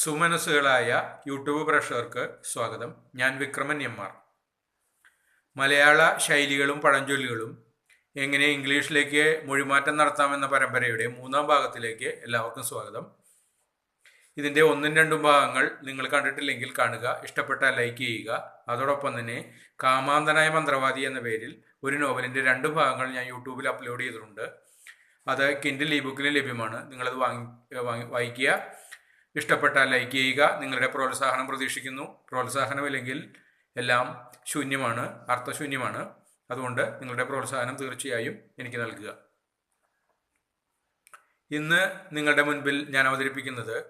സുമനസ്സുകളായ YouTube പ്രേക്ഷകർക്ക് സ്വാഗതം. ഞാൻ വിക്രമൻ എം ആർ. മലയാള ശൈലികളും പഴഞ്ചൊല്ലുകളും എങ്ങനെ ഇംഗ്ലീഷിലേക്ക് മൊഴിമാറ്റം നടത്താമെന്ന പരമ്പരയുടെ മൂന്നാം ഭാഗത്തിലേക്ക് എല്ലാവർക്കും സ്വാഗതം. ഇതിന്റെ ഒന്നും രണ്ടും ഭാഗങ്ങൾ നിങ്ങൾ കണ്ടിട്ടില്ലെങ്കിൽ കാണുക ഇഷ്ടപ്പെട്ടാൽ ലൈക്ക് ചെയ്യുക. അതോടൊപ്പം തന്നെ കാമാന്തനായ മന്ത്രവാദി എന്ന പേരിൽ ഒരു നോവലിന്റെ രണ്ട് ഭാഗങ്ങൾ ഞാൻ യൂട്യൂബിൽ അപ്ലോഡ് ചെയ്തിട്ടുണ്ട്. അത് കിൻഡിൽ ഇ ബുക്കിൽ ലഭ്യമാണ്. നിങ്ങളത് വാങ്ങി വാങ്ങി വായിക്കുക. ഇഷ്ടപ്പെട്ടാൽ ലൈക്ക് ചെയ്യുക. നിങ്ങളുടെ പ്രോത്സാഹനം പ്രതീക്ഷിക്കുന്നു. പ്രോത്സാഹനമില്ലെങ്കിൽ എല്ലാം ശൂന്യമാണ് അർത്ഥശൂന്യമാണ്. അതുകൊണ്ട് നിങ്ങളുടെ പ്രോത്സാഹനം തീർച്ചയായും എനിക്ക് നൽകുക. ഇന്ന് നിങ്ങളുടെ മുൻപിൽ ഞാൻ അവതരിപ്പിക്കുന്നത്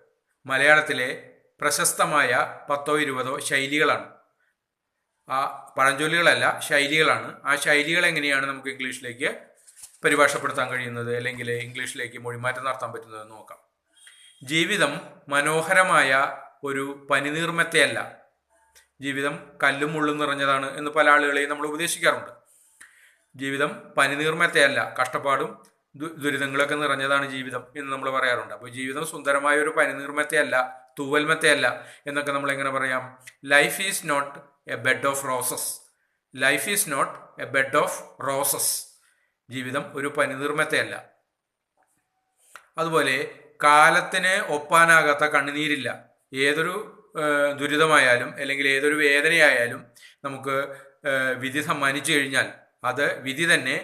മലയാളത്തിലെ പ്രശസ്തമായ പത്തോ ഇരുപതോ ശൈലികളാണ്. ആ പഴഞ്ചൊല്ലുകളല്ല ശൈലികളാണ്. ആ ശൈലികൾ എങ്ങനെയാണ് നമുക്ക് ഇംഗ്ലീഷിലേക്ക് പരിഭാഷപ്പെടുത്താൻ കഴിയുന്നത്? അല്ലെങ്കിൽ ഇംഗ്ലീഷിലേക്ക് മൊഴിമാറ്റം നടത്താൻ പറ്റുന്നത് നോക്കാം. ജീവിതം മനോഹരമായ ഒരു പനിനീർമ്മത്തെയല്ല ജീവിതം കല്ലും മുള്ളും നിറഞ്ഞതാണ് എന്ന് പല ആളുകളെയും നമ്മൾ ഉപദേശിക്കാറുണ്ട്. ജീവിതം പനിനീർമ്മത്തെയല്ല കഷ്ടപ്പാടും ദുരിതങ്ങളൊക്കെ നിറഞ്ഞതാണ് ജീവിതം എന്ന് നമ്മൾ പറയാറുണ്ട്. അപ്പോൾ ജീവിതം സുന്ദരമായ ഒരു പനിനീർമ്മത്തെയല്ല തൂവൽമത്തെയല്ല എന്നൊക്കെ നമ്മൾ എങ്ങനെ പറയാം? Life is not a bed of roses life is not a bed of roses ജീവിതം ഒരു പനിനീർമ്മത്തെയല്ല അതുപോലെ കാലത്തിന് ഒപ്പാനാകാത്ത കണ്ണുനീരില്ല. ഏതൊരു ദുരിതമായാലും അല്ലെങ്കിൽ ഏതൊരു വേദനയായാലും നമുക്ക് വിധി സമ്മാനിച്ചു കഴിഞ്ഞാൽ അത് വിധി തന്നെ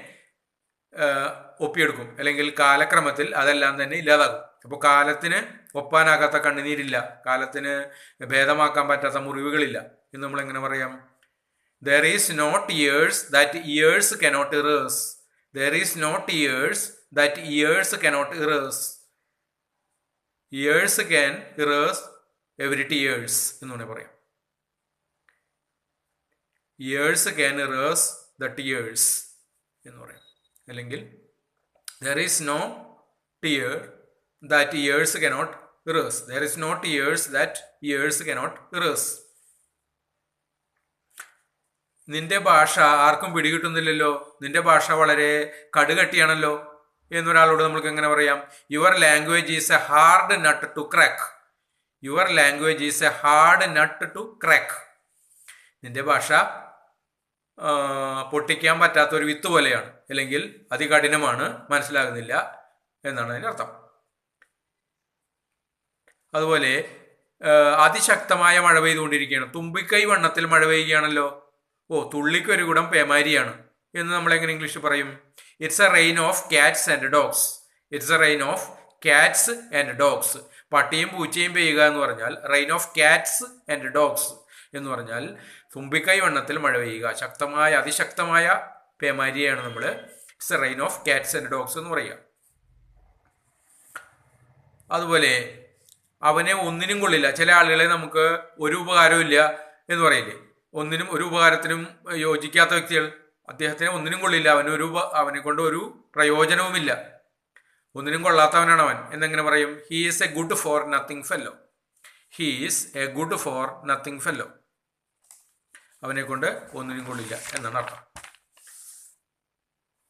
ഒപ്പിയെടുക്കും. അല്ലെങ്കിൽ കാലക്രമത്തിൽ അതെല്ലാം തന്നെ ഇല്ലാതാകും. അപ്പോൾ കാലത്തിന് ഒപ്പാനാകാത്ത കണ്ണുനീരില്ല. കാലത്തിന് ഭേദമാക്കാൻ പറ്റാത്ത മുറിവുകളില്ല. എന്ന് നമ്മൾ എങ്ങനെ പറയാം? There is not years that years cannot erase there is not years that years cannot erase years can erase every tears എന്ന് വേണേൽ പറയാം. Years can erase the tears എന്ന് പറയാം. അല്ലെങ്കിൽ there is no tear that years cannot erase there is not years that years cannot erase നിന്റെ ഭാഷ ആർക്കും പിടികിട്ടുന്നില്ലല്ലോ. നിന്റെ ഭാഷ വളരെ കടുകട്ടിയാണല്ലോ. എന്നൊരാളോട് നമുക്ക് എങ്ങനെ പറയാം? Your language is a hard nut to crack your language is a hard nut to crack നിന്റെ ഭാഷ പൊട്ടിക്കാൻ പറ്റാത്ത ഒരു വിത്ത് പോലെയാണ്. അല്ലെങ്കിൽ അതികഠിനമാണ് മനസ്സിലാകുന്നില്ല എന്നാണ് അതിന്റെ അർത്ഥം. അതുപോലെ അതിശക്തമായ മഴ പെയ്തുകൊണ്ടിരിക്കുകയാണ്. തുമ്പിക്കൈ വണ്ണത്തിൽ മഴ പെയ്യുകയാണല്ലോ. ഓ തുള്ളിക്കൊരു കൂടം പേമാരിയാണ്. എന്ന് നമ്മൾ എങ്ങനെ ഇംഗ്ലീഷിൽ പറയും? It's a rain of cats and dogs it's a rain of cats and dogs പട്ടിയും പൂച്ചയും പെയ്യുക എന്ന് പറഞ്ഞാൽ rain of cats and dogs എന്ന് പറഞ്ഞാൽ തുമ്പിക്കൈ വണ്ണത്തിൽ മഴ പെയ്യുക. ശക്തമായ അതിശക്തമായ പേമാരിയാണ് നമ്മൾ it's a rain of cats and dogs എന്ന് പറയുക. അതുപോലെ അവനെ ഒന്നിനും കൊള്ളില്ല. ചില ആളുകളെ നമുക്ക് ഒരു ഉപകാരവും ഇല്ല എന്ന് പറയില്ലേ? ഒന്നിനും ഒരു ഉപകാരത്തിനും യോജിക്കാത്ത വ്യക്തികൾ അദ്ദേഹത്തിന് ഒന്നിനും കൊള്ളില്ല. അവന് ഒരു അവനെ കൊണ്ട് ഒരു പ്രയോജനവുമില്ല. ഒന്നിനും കൊള്ളാത്തവനാണ് അവൻ എന്നെങ്ങനെ പറയും? He is a good for nothing fellow he is a good for nothing fellow അവനെ കൊണ്ട് ഒന്നിനും കൊള്ളില്ല എന്നാണ് അർത്ഥം.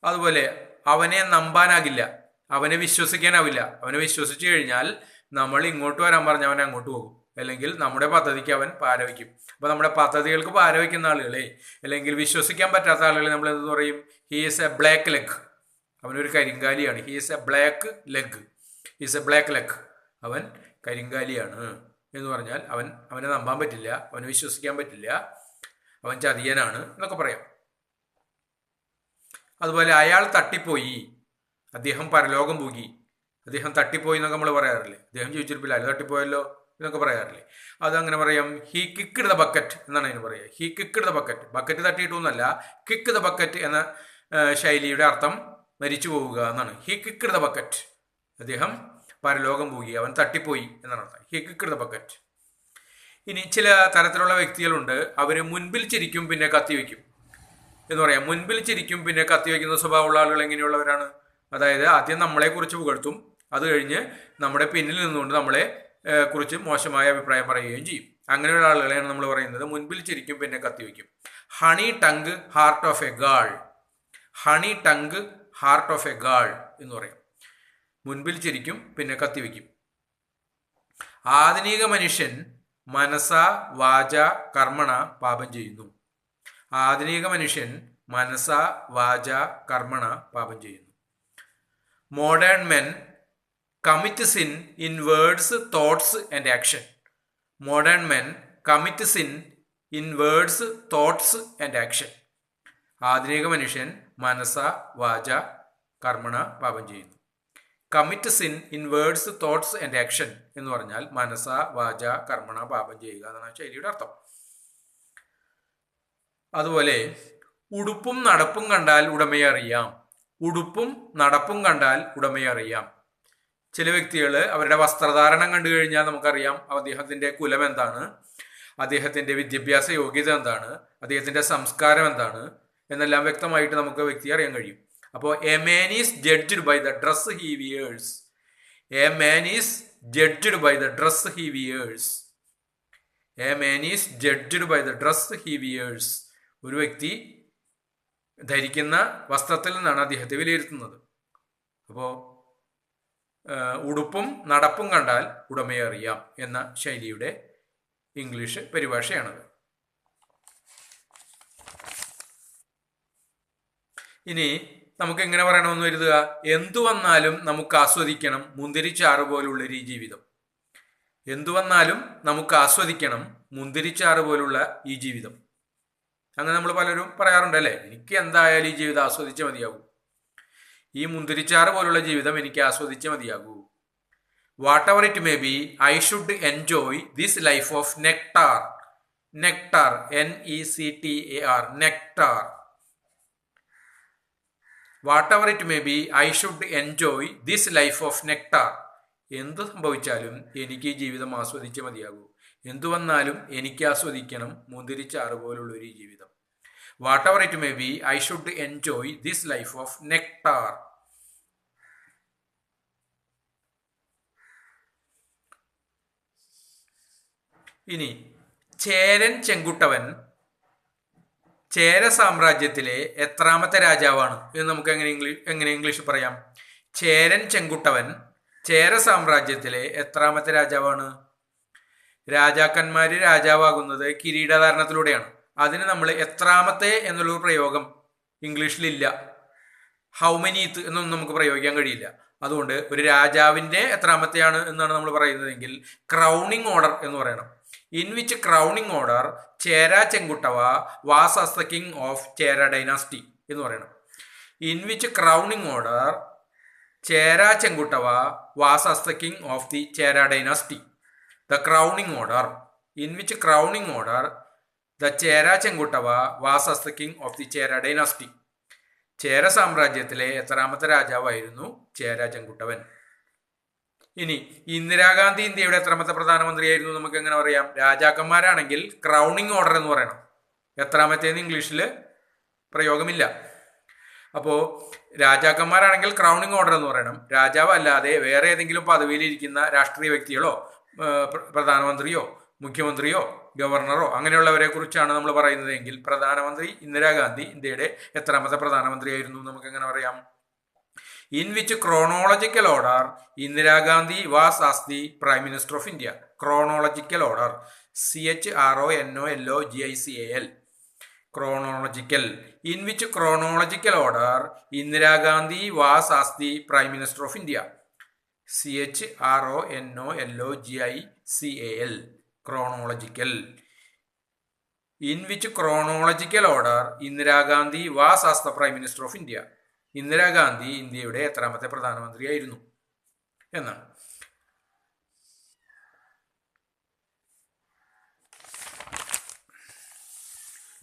അതുപോലെ അവനെ നമ്പാനാകില്ല. അവനെ വിശ്വസിക്കാനാവില്ല. അവനെ വിശ്വസിച്ചു കഴിഞ്ഞാൽ നമ്മൾ ഇങ്ങോട്ട് വരാൻ പറഞ്ഞ അവൻ അങ്ങോട്ട് പോകും. അല്ലെങ്കിൽ നമ്മുടെ പദ്ധതിക്ക് അവൻ പാരവയ്ക്കും അപ്പൊ നമ്മുടെ പദ്ധതികൾക്ക് പാരവയ്ക്കുന്ന ആളുകളെ അല്ലെങ്കിൽ വിശ്വസിക്കാൻ പറ്റാത്ത ആളുകളെ നമ്മൾ എന്ത് പറയും? He is a black leg അവനൊരു കരിങ്കാലിയാണ്. He is a black leg is a black leg അവൻ കരിങ്കാലിയാണ്. എന്ന് പറഞ്ഞാൽ അവൻ അവനെ നമ്പാൻ പറ്റില്ല അവനെ വിശ്വസിക്കാൻ പറ്റില്ല. അവൻ ചതിയനാണ് എന്നൊക്കെ പറയാം. അതുപോലെ അയാൾ തട്ടിപ്പോയി. അദ്ദേഹം പരലോകം പോകി അദ്ദേഹം തട്ടിപ്പോയി എന്നൊക്കെ നമ്മൾ പറയാറില്ലേ? അദ്ദേഹം ചോദിച്ചിരിപ്പില്ല അയാൾ തട്ടിപ്പോയല്ലോ. എന്നൊക്കെ പറയാറില്ലേ. അത് അങ്ങനെ പറയാം ഹി കിക്ക് ദ ബക്കറ്റ് എന്നാണ് അതിന് പറയുക. He kick the bucket bucket തട്ടിയിട്ടൊന്നല്ല kick the bucket എന്ന ശൈലിയുടെ അർത്ഥം മരിച്ചു പോവുക എന്നാണ്. ഹി കിക്ക് ദ ബക്കറ്റ് അദ്ദേഹം പരലോകം പോയി അവൻ തട്ടിപ്പോയി എന്നാണ് അർത്ഥം. ഹി കിക്ക് ദ ബക്കറ്റ് ഇനി ചില തരത്തിലുള്ള വ്യക്തികളുണ്ട് അവർ മുൻപിൽ ചിരിക്കും പിന്നെ കത്തിവെക്കും എന്ന് പറയാം മുൻപിൽ ചിരിക്കും പിന്നെ കത്തിവെക്കുന്ന സ്വഭാവമുള്ള ആളുകൾ എങ്ങനെയുള്ളവരാണ്? അതായത് ആദ്യം നമ്മളെ കുറിച്ച് പുകഴ്ത്തും അത് കഴിഞ്ഞ് നമ്മുടെ പിന്നിൽ നിന്നുകൊണ്ട് നമ്മളെ കുറിച്ച് മോശമായ അഭിപ്രായം പറയുകയും ചെയ്യും. അങ്ങനെയുള്ള ആളുകളെയാണ് നമ്മൾ പറയുന്നത്. മുൻപിൽ ചിരിക്കും പിന്നെ കത്തിവെക്കും honey tongue heart of a gall honey tongue heart of a gall എന്ന് പറയും. മുൻപിൽ ചിരിക്കും പിന്നെ കത്തിവെക്കും ആധുനിക മനുഷ്യൻ മനസ വാച കർമ്മണ പാപം ചെയ്യുന്നു. ആധുനിക മനുഷ്യൻ മനസ വാച കർമ്മണ പാപം ചെയ്യുന്നു. Modern men commit sin in words thoughts and action modern men commit sin in words thoughts and action ആധുനിക മനുഷ്യൻ മനസ വാച കർമ്മണ പാപം ചെയ്യുന്നു. Commit sin in words thoughts and action എന്ന് പറഞ്ഞാൽ മനസ വാച കർമ്മണ പാപം ചെയ്യുക എന്നാണ് ശൈലിയുടെ അർത്ഥം. അതുപോലെ ഉടുപ്പും നടപ്പും കണ്ടാൽ ഉടമയെ അറിയാം. ഉടുപ്പും നടപ്പും കണ്ടാൽ ഉടമയെ അറിയാം. ചില വ്യക്തികൾ അവരുടെ വസ്ത്രധാരണം കണ്ടു കഴിഞ്ഞാൽ നമുക്കറിയാം അദ്ദേഹത്തിന്റെ കുലം എന്താണ് അദ്ദേഹത്തിന്റെ വിദ്യാഭ്യാസ യോഗ്യത എന്താണ് അദ്ദേഹത്തിന്റെ സംസ്കാരം എന്താണ് എന്നെല്ലാം വ്യക്തമായിട്ട് നമുക്ക് വ്യക്തിയെ അറിയാൻ കഴിയും. അപ്പോൾ a man is judged by the dress he wears a man is judged by the dress he wears a man is judged by the dress he wears ഒരു വ്യക്തി ധരിക്കുന്ന വസ്ത്രത്തിൽ നിന്നാണ് അദ്ദേഹത്തെ വിലയിരുത്തുന്നത്. അപ്പോൾ ഉടുപ്പും നടപ്പും കണ്ടാൽ ഉടമയെ അറിയാം എന്ന ശൈലിയുടെ ഇംഗ്ലീഷ് പരിഭാഷയാണത്. ഇനി നമുക്ക് എങ്ങനെ പറയണമെന്ന് വരുതുക എന്തു വന്നാലും നമുക്ക് ആസ്വദിക്കണം മുന്തിരിച്ചാറ് പോലുള്ള ഈ ജീവിതം. എന്തു വന്നാലും നമുക്ക് ആസ്വദിക്കണം മുന്തിരിച്ചാറ് പോലുള്ള ഈ ജീവിതം. അങ്ങനെ നമ്മൾ പലരും പറയാറുണ്ട് അല്ലേ എനിക്ക് എന്തായാലും ഈ ജീവിതം ആസ്വദിച്ചാൽ മതിയാകൂ. ഈ മുന്തിരിച്ചാറ് പോലുള്ള ജീവിതം എനിക്ക് ആസ്വദിച്ചേ മതിയാകൂ. Whatever it may be I should enjoy this life of nectar nectar N E C T A R nectar whatever it may be I should enjoy this life of nectar എന്ത് സംഭവിച്ചാലും എനിക്ക് ഈ ജീവിതം ആസ്വദിച്ചേ മതിയാകൂ. എന്തു വന്നാലും എനിക്ക് ആസ്വദിക്കണം മുന്തിരിച്ചാറ് പോലുള്ളൊരു ജീവിതം. Whatever it may be I should enjoy this life of nectar ഇനി ചേരൻ ചെങ്കുട്ടവൻ ചേര സാമ്രാജ്യത്തിലെ എത്രാമത്തെ രാജാവാണ് എന്ന് നമുക്ക് എങ്ങനെ ഇംഗ്ലീഷ് എങ്ങനെ ഇംഗ്ലീഷ് പറയാം? ചേരൻ ചെങ്കുട്ടവൻ ചേര സാമ്രാജ്യത്തിലെ എത്രാമത്തെ രാജാവാണ്? രാജാക്കന്മാര് രാജാവാകുന്നത് കിരീടധാരണത്തിലൂടെയാണ്. അതിന് നമ്മൾ എത്രാമത്തെ എന്നുള്ളൊരു പ്രയോഗം ഇംഗ്ലീഷിലില്ല. ഹൗ മെനീത്ത് എന്നൊന്നും നമുക്ക് പ്രയോഗിക്കാൻ കഴിയില്ല. അതുകൊണ്ട് ഒരു രാജാവിന്റെ എത്രാമത്തെയാണ് എന്നാണ് നമ്മൾ പറയുന്നതെങ്കിൽ ക്രൗണിങ് ഓർഡർ എന്ന് പറയണം. In which crowning order Chera Chenguttuva was as the king of Chera dynasty എന്ന് പറയണം. In which crowning order Chera Chenguttuva was as the king of the Chera dynasty the crowning order in which crowning order the Chera Chenguttuva was the king of the Chera dynasty Chera സാമ്രാജ്യത്തിലെ എത്രാമത്തെ രാജാവായിരുന്നു ചേര ചെങ്കുട്ടവൻ ഇനി ഇന്ദിരാഗാന്ധി ഇന്ത്യയുടെ എത്രാമത്തെ പ്രധാനമന്ത്രിയായിരുന്നു നമുക്ക് എങ്ങനെ പറയാം? രാജാക്കന്മാരാണെങ്കിൽ crowning order എന്ന് പറയണം. എത്രാമത്തേന്ന് ഇംഗ്ലീഷിൽ പ്രയോഗമില്ല. അപ്പോൾ രാജാക്കന്മാരാണെങ്കിൽ ക്രൗണിങ് ഓർഡർ എന്ന് പറയണം. രാജാവ് അല്ലാതെ വേറെ ഏതെങ്കിലും പദവിയിലിരിക്കുന്ന രാഷ്ട്രീയ വ്യക്തികളോ പ്രധാനമന്ത്രിയോ മുഖ്യമന്ത്രിയോ ഗവർണറോ അങ്ങനെയുള്ളവരെ കുറിച്ചാണ് നമ്മൾ പറയുന്നതെങ്കിൽ പ്രധാനമന്ത്രി ഇന്ദിരാഗാന്ധി ഇന്ത്യയുടെ എത്രാമത്തെ പ്രധാനമന്ത്രിയായിരുന്നു നമുക്ക് എങ്ങനെ പറയാം? In which chronological order Indira Gandhi was as the prime minister of India chronological order C H R O N O L O G I C A L chronological in which chronological order Indira Gandhi was as the prime minister of India C H R O N O L O G I C A L chronological in which chronological order Indira Gandhi was as the prime minister of India Indira Gandhi ഇന്ത്യയുടെ എത്രാമത്തെ പ്രധാനമന്ത്രിയായിരുന്നു എന്നാണ്.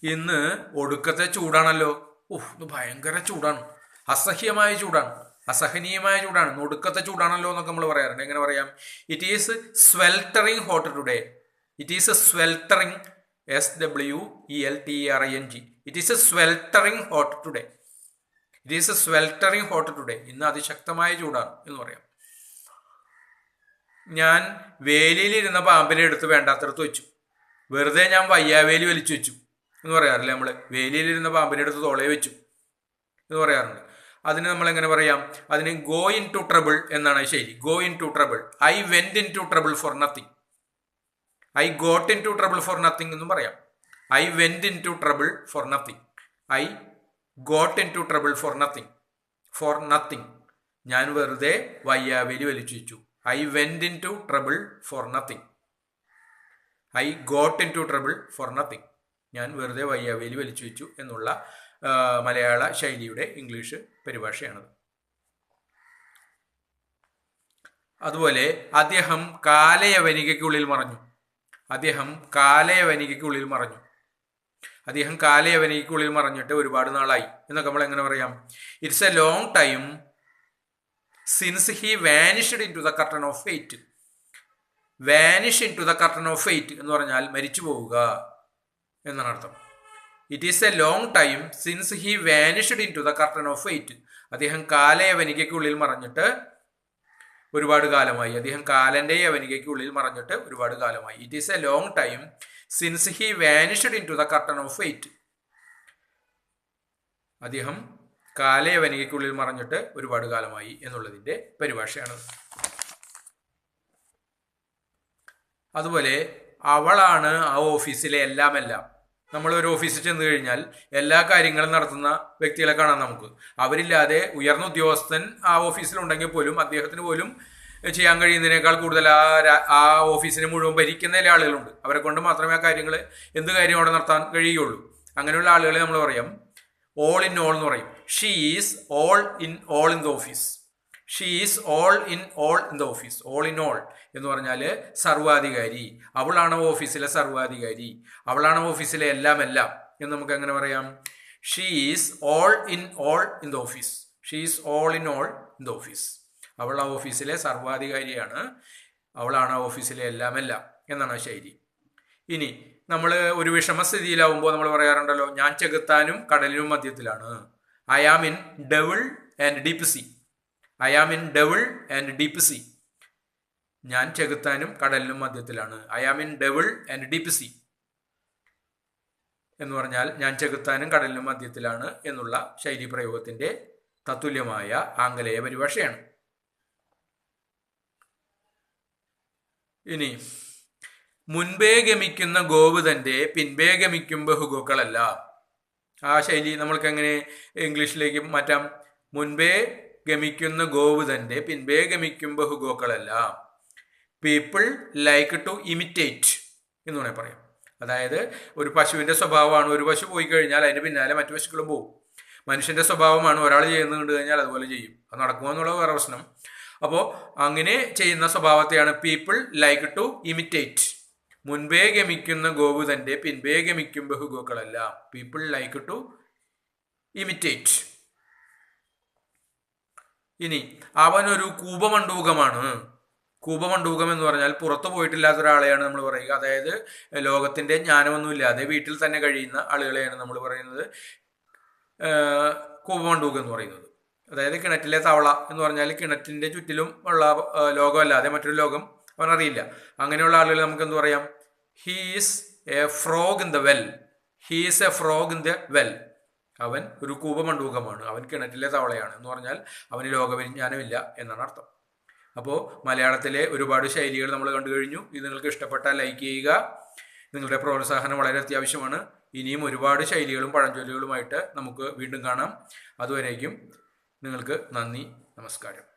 ഇന്ന് ഒടുക്കത്തെ ചൂടാണല്ലോ. ഉഹ് ഇത് ഭയങ്കര ചൂടാണ്. അസഹ്യമായ ചൂടാണ്. അസഹനീയമായ ചൂടാണ്. ഒടുക്കത്തെ ചൂടാണല്ലോ എന്നൊക്കെ നമ്മൾ പറയാറുണ്ട്. എങ്ങനെ പറയാം? It is sweltering hot today it is a sweltering S W E L T R I N G it is a sweltering hot today it is a sweltering hot today ഇന്ന് അതിശക്തമായ ചൂടാണ് എന്ന് പറയാം. ഞാൻ വേലിയിലിരുന്ന പാമ്പിനെ എടുത്ത് വേണ്ടാത്തടത്ത് വെച്ചു. വെറുതെ ഞാൻ വയ്യാവേലി വലിച്ചു വെച്ചു എന്ന് പറയാറില്ല നമ്മൾ വേലിയിലിരുന്ന പാമ്പിനെ എടുത്ത് തോളേ വെച്ചു എന്ന് പറയാറുണ്ട്. അതിന് നമ്മൾ എങ്ങനെ പറയാം? അതിന് ഗോ ഇൻ ടു ട്രബിൾ എന്നാണ് ശരി. Go into trouble I went into trouble for nothing I got into trouble for nothing എന്നും പറയാം. I went into trouble for nothing I got into trouble for nothing for nothing ഞാൻ വെറുതെ വയ്യാവേലി വലിച്ചു I went into trouble for nothing I got into trouble for nothing ഞാൻ വെറുതെ വയ്യാവേലി വലിച്ചു വെച്ചു എന്നുള്ള മലയാള ശൈലിയുടെ ഇംഗ്ലീഷ് പരിഭാഷയാണത്. അതുപോലെ അദ്ദേഹം കാലയവനികയ്ക്കുള്ളിൽ മറഞ്ഞു. അദ്ദേഹം കാലയവനികയ്ക്കുള്ളിൽ മറഞ്ഞു. അദ്ദേഹം കാലയവനികയ്ക്കുള്ളിൽ മറഞ്ഞിട്ട് ഒരുപാട് നാളായി. എന്നൊക്കെ നമ്മൾ എങ്ങനെ പറയാം? It's a long time since he vanished into the curtain of fate vanish into the curtain of fate എന്ന് പറഞ്ഞാൽ മരിച്ചു പോവുക എന്നാണ് അർത്ഥം. It is a long time since he vanished into the curtain of fate അദ്ദേഹം കാലയവനികയ്ക്കുള്ളിൽ മറഞ്ഞിട്ട് ഒരുപാട് കാലമായി. അദ്ദേഹം കാലന്റെ യവനികയ്ക്കുള്ളിൽ മറഞ്ഞിട്ട് ഒരുപാട് കാലമായി. It is a long time since he vanished into the curtain of fate അദ്ദേഹം കാലയവനികയ്ക്കുള്ളിൽ മറഞ്ഞിട്ട് ഒരുപാട് കാലമായി എന്നുള്ളതിന്റെ പരിഭാഷയാണ്. അതുപോലെ അവളാണ് ആ ഓഫീസിലെ എല്ലാം എല്ലാം നമ്മൾ ഒരു ഓഫീസിൽ ചെന്ന് കഴിഞ്ഞാൽ എല്ലാ കാര്യങ്ങളും നടത്തുന്ന വ്യക്തികളെ കാണാം നമുക്ക്. അവരില്ലാതെ ഉയർന്ന ഉദ്യോഗസ്ഥൻ ആ ഓഫീസിലുണ്ടെങ്കിൽ പോലും അദ്ദേഹത്തിന് പോലും ചെയ്യാൻ കഴിയുന്നതിനേക്കാൾ കൂടുതൽ ആ ആ ഓഫീസിനെ മുഴുവൻ ഭരിക്കുന്ന ചില ആളുകളുണ്ട്. അവരെ കൊണ്ട് മാത്രമേ ആ കാര്യങ്ങൾ എന്ത് കാര്യം അവിടെ നടത്താൻ കഴിയുകയുള്ളൂ അങ്ങനെയുള്ള ആളുകളെ നമ്മൾ പറയാം. ഓൾ ഇൻ ഓൾ എന്ന് പറയും. She is all in all in the office she is all in all in the office all in all എന്ന് പറഞ്ഞാൽ സർവാധികാരി. അവളാണ് ഓഫീസിലെ സർവാധികാരി? അവളാണ് ഓഫീസിലെ എല്ലാം എല്ലാം എന്ന് നമുക്ക് എങ്ങനെ പറയാം? She is all in all in the office she is all in all in the office അവൾ ആ ഓഫീസിലെ സർവാധികാരിയാണ്. അവളാണ് ആ ഓഫീസിലെ എല്ലാം എല്ലാം എന്നാണ് ആ ശൈലി. ഇനി നമ്മൾ ഒരു വിഷമസ്ഥിതിയിലാവുമ്പോൾ നമ്മൾ പറയാറുണ്ടല്ലോ ഞാൻ ചെകുത്താനും കടലിനും മധ്യത്തിലാണ്. I am in devil and deep sea I am in devil and deep sea ഞാൻ ചെകുത്താനും കടലിനും മധ്യത്തിലാണ്. I am in devil and deep sea എന്ന് പറഞ്ഞാൽ ഞാൻ ചെകുത്താനും കടലിനും മധ്യത്തിലാണ് എന്നുള്ള ശൈലി പ്രയോഗത്തിന്റെ തത്തുല്യമായ ആംഗലേയ പരിഭാഷയാണ്. ഇനി മുൻപേ ഗമിക്കുന്ന ഗോപുതന്റെ പിൻപേ ഗമിക്കും ബഹുഗോക്കളല്ല. ആ ശൈലി നമ്മൾക്ക് എങ്ങനെ ഇംഗ്ലീഷിലേക്ക് മാറ്റാം? മുൻപേ ഗമിക്കുന്ന ഗോവ് ഗോവുതന്റെ പിൻപേ ഗമിക്കും ബഹുഗോക്കളല്ല. പീപ്പിൾ ലൈക്ക് ടു ഇമിറ്റേറ്റ് എന്ന് വേണേൽ പറയാം. അതായത് ഒരു പശുവിന്റെ സ്വഭാവമാണ് ഒരു പശു പോയി കഴിഞ്ഞാൽ അതിന്റെ പിന്നാലെ മറ്റു പശുക്കളും പോകും മനുഷ്യന്റെ സ്വഭാവമാണ് ഒരാൾ ചെയ്യുന്നത് കണ്ടു കഴിഞ്ഞാൽ അതുപോലെ ചെയ്യും. അത് നടക്കുമോ എന്നുള്ളത് വേറെ പ്രശ്നം. അപ്പോൾ അങ്ങനെ ചെയ്യുന്ന സ്വഭാവത്തെയാണ് പീപ്പിൾ ലൈക്ക് ടു ഇമിറ്റേറ്റ് മുൻപേ ഗമിക്കുന്ന ഗോവുതന്റെ പിൻപേ ഗമിക്കും ബഹുഗോക്കളല്ല. പീപ്പിൾ ലൈക്ക് ടു ഇമിറ്റേറ്റ് ഇനി അവനൊരു കൂപമണ്ഡൂകമാണ്. കൂപമണ്ഡൂകം എന്ന് പറഞ്ഞാൽ പുറത്തു പോയിട്ടില്ലാത്ത ഒരാളെയാണ് നമ്മൾ പറയുക. അതായത് ലോകത്തിന്റെ ജ്ഞാനമൊന്നുമില്ലാതെ വീട്ടിൽ തന്നെ കഴിയുന്ന ആളുകളെയാണ് നമ്മൾ പറയുന്നത്. കൂപമണ്ഡൂകം എന്ന് പറയുന്നത്. അതായത് കിണറ്റിലെ തവള എന്ന് പറഞ്ഞാൽ കിണറ്റിന്റെ ചുറ്റിലും ഉള്ള ലോകമല്ലാതെ മറ്റൊരു ലോകം അവനറിയില്ല. അങ്ങനെയുള്ള ആളുകൾ നമുക്ക് എന്ത് പറയാം? He's a frog in the well he's a frog in the well അവൻ ഒരു കൂപമണ്ഡൂകമാണ്. അവൻ കിണറ്റിലെ തവളയാണ് എന്ന് പറഞ്ഞാൽ അവന് ലോകപരിജ്ഞാനമില്ല എന്നാണ് അർത്ഥം. അപ്പോൾ മലയാളത്തിലെ ഒരുപാട് ശൈലികൾ നമ്മൾ കണ്ടു കഴിഞ്ഞു. ഇത് നിങ്ങൾക്ക് ഇഷ്ടപ്പെട്ടാൽ ലൈക്ക് ചെയ്യുക. നിങ്ങളുടെ പ്രോത്സാഹനം വളരെ അത്യാവശ്യമാണ്. ഇനിയും ഒരുപാട് ശൈലികളും പഴഞ്ചൊല്ലുകളുമായിട്ട് നമുക്ക് വീണ്ടും കാണാം. അതുവരേക്കും നിങ്ങൾക്ക് നന്ദി നമസ്കാരം.